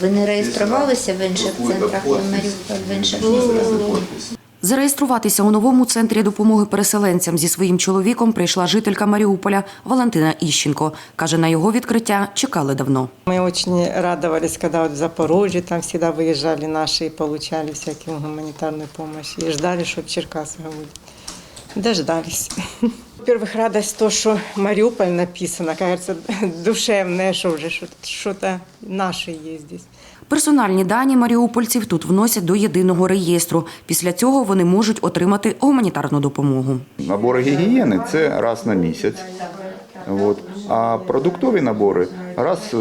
Ви не реєструвалися в інших центрах і Маріуполь, в інших містах? Зареєструватися у новому центрі допомоги переселенцям зі своїм чоловіком прийшла жителька Маріуполя Валентина Іщенко. Каже, на його відкриття чекали давно. Очень радовались, когда вот в Запорожье там всегда выезжали наши и получали всякую гуманитарную помощь. И ждали, что в Черкасах будет. Дождались. Во-первых, радость то, что Мариуполь написано, кажется, душевное, что уже что- что-то наше есть здесь. Персональні дані маріупольців тут вносять до єдиного реєстру. Після цього вони можуть отримати гуманітарну допомогу. Набори гігієни це раз на місяць. От. А продуктові набори раз е,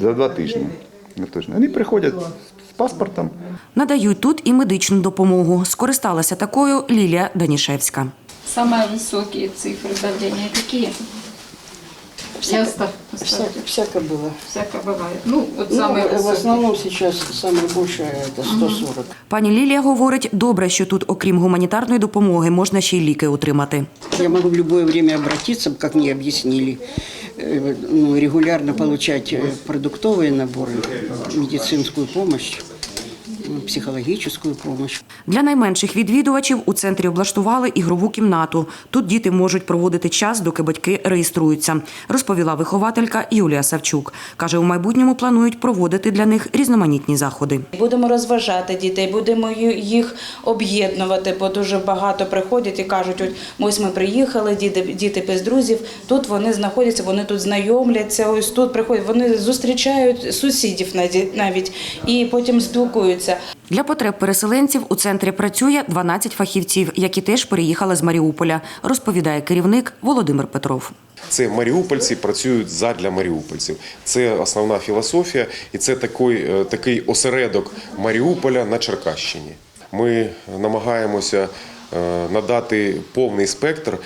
за два тижні. Вони приходять паспортом. Надають тут і медичну допомогу. Скористалася такою Лілія Данішевська. Самые высокие цифры давления какие? Я оставь, Всяко, всяко было. Всяко бывает. Ну, вот Ну, самые в высокие. основном сейчас самое большее это 140. Пані Лілія говорить, добре, що тут, окрім гуманітарної допомоги, можна ще й ліки отримати. Я могу в любое время обратиться, как мне объяснили, э, ну, регулярно получать э, продуктовые наборы, медицинскую помощь, ну, психологическую помощь. Для найменших відвідувачів у центрі облаштували ігрову кімнату. Тут діти можуть проводити час, доки батьки реєструються, розповіла вихователька Юлія Савчук. Каже, у майбутньому планують проводити для них різноманітні заходи. Будемо розважати дітей, будемо їх об'єднувати, бо дуже багато приходять і кажуть, от ось ми приїхали, діти, діти без друзів. Тут вони знаходяться, вони тут знайомляться. Ось тут приходять, вони зустрічають сусідів навіть і потім спілкуються. Для потреб переселенців у центрі працює 12 фахівців, які теж переїхали з Маріуполя, розповідає керівник Володимир Петров. Це маріупольці працюють задля маріупольців. Це основна філософія, і це такий, е, такий осередок Маріуполя на Черкащині. Ми намагаємося е, надати повний спектр.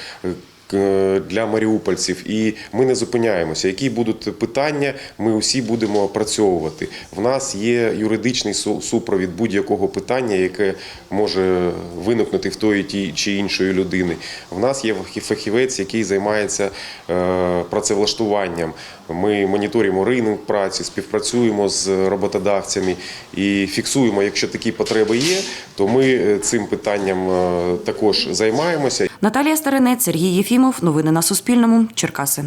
Е, Для маріупольців, і ми не зупиняємося. Які будуть питання, ми усі будемо опрацьовувати. В нас є юридичний су- супровід будь-якого питання, яке може виникнути в тої чи іншої людини. В нас є фахівець, який займається е, працевлаштуванням. Ми моніторимо ринок праці, співпрацюємо з роботодавцями і фіксуємо, якщо такі потреби є, то ми е, цим питанням е, також займаємося. Наталія Старинець, Сергій Єфімов. Новини на Суспільному. Черкаси.